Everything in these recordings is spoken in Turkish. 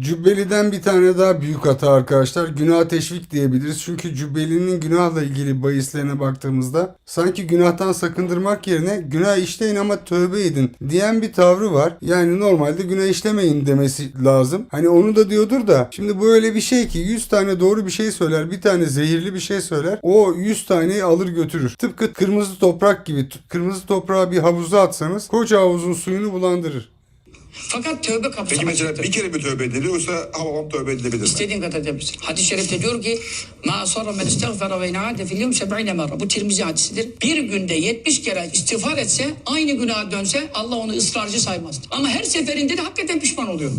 Cübbeli'den bir tane daha büyük hata arkadaşlar. Günah teşvik diyebiliriz. Çünkü Cübbeli'nin günahla ilgili bahislerine baktığımızda sanki günahtan sakındırmak yerine günah işleyin ama tövbe edin diyen bir tavrı var. Yani normalde günah işlemeyin demesi lazım. Hani onu da diyordur da şimdi bu öyle bir şey ki 100 tane doğru bir şey söyler bir tane zehirli bir şey söyler. O 100 taneyi alır götürür. Tıpkı kırmızı toprak gibi. Kırmızı toprağı bir havuza atsanız koca havuzun suyunu bulandırır. Fakat tövbe kapısı Peki mesela açıktır. bir kere mi tövbe edilir yoksa hamam tövbe edilebilir mi? İstediğin kadar edebilirsin. Hadis-i şerifte diyor ki ma sarra men istiğfara ve inaade fil yevm seb'ine merra. Bu Tirmizi hadisidir. Bir günde 70 kere istiğfar etse aynı günaha dönse Allah onu ısrarcı saymaz. Ama her seferinde de hakikaten pişman oluyor.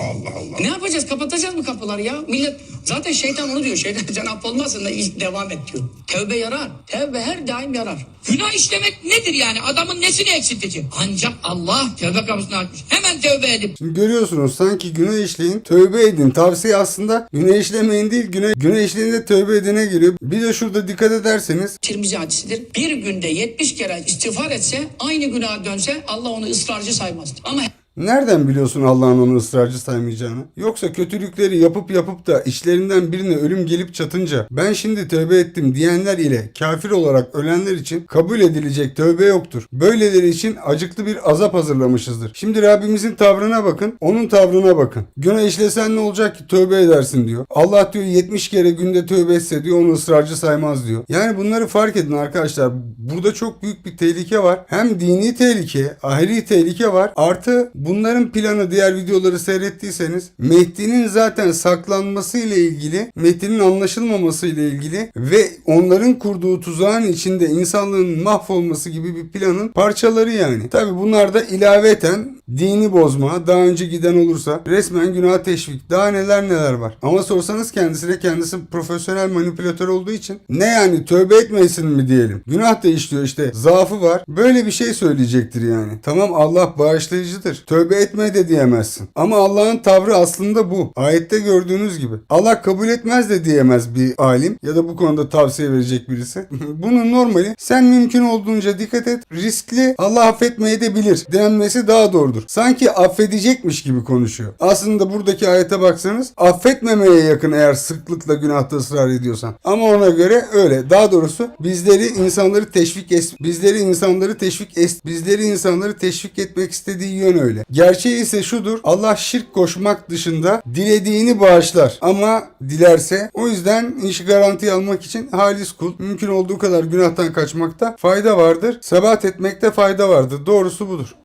Allah Allah. Ne yapacağız? Kapatacağız mı kapıları ya? Millet zaten şeytan onu diyor. Şeytan can affolmasın da ilk devam et diyor. Tevbe yarar. Tevbe her daim yarar. Günah işlemek nedir yani? Adamın nesini eksiltecek? Ancak Allah tevbe kapısını açmış. Hemen tevbe edip Şimdi görüyorsunuz sanki günah işleyin, tövbe edin. Tavsiye aslında günah işlemeyin değil, günah, günah işleyin de tövbe edine geliyor. Bir de şurada dikkat ederseniz Tirmizi hadisidir. Bir günde 70 kere istiğfar etse aynı günaha dönse Allah onu ısrarcı saymaz. Ama nereden biliyorsun Allah'ın onu ısrarcı saymayacağını? Yoksa kötülükleri yapıp yapıp da işlerinden birine ölüm gelip çatınca ben şimdi tövbe ettim diyenler ile kafir olarak ölenler için kabul edilecek tövbe yoktur. Böyleleri için acıklı bir azap hazırlamışızdır. Şimdi Rabbimizin tavrına bakın, onun tavrına bakın. Günah işlesen ne olacak ki tövbe edersin diyor. Allah diyor 70 kere günde tövbe etse diyor onu ısrarcı saymaz diyor. Yani bunları fark edin arkadaşlar. Burada çok büyük bir tehlike var. Hem dini tehlike, ahiri tehlike var. Artı bunların planı diğer videoları seyrettiyseniz Mehdi'nin zaten saklanması ile ilgili, Mehdi'nin anlaşılmaması ile ilgili ve onların kurduğu tuzağın içinde insanlığın mahvolması gibi bir planın parçaları yani. Tabi bunlar da ilaveten dini bozma, daha önce giden olursa resmen günah teşvik, daha neler neler var. Ama sorsanız kendisine kendisi profesyonel manipülatör olduğu için ne yani tövbe etmesin mi diyelim. Günah da işliyor işte zaafı var. Böyle bir şey söyleyecektir yani. Tamam Allah bağışlayıcıdır. Tövbe etme de diyemezsin. Ama Allah'ın tavrı aslında bu. Ayette gördüğünüz gibi. Allah kabul etmez de diyemez bir alim ya da bu konuda tavsiye verecek birisi. Bunun normali sen mümkün olduğunca dikkat et. Riskli Allah affetmeye de bilir denmesi daha doğrudur. Sanki affedecekmiş gibi konuşuyor. Aslında buradaki ayete baksanız affetmemeye yakın eğer sıklıkla günahta ısrar ediyorsan. Ama ona göre öyle. Daha doğrusu bizleri insanları teşvik es bizleri insanları teşvik es bizleri insanları teşvik etmek istediği yön öyle. Gerçeği ise şudur. Allah şirk koşmak dışında dilediğini bağışlar. Ama dilerse o yüzden işi garantiye almak için halis kul mümkün olduğu kadar günahtan kaçmakta fayda vardır. Sebat etmekte fayda vardır. Doğrusu budur.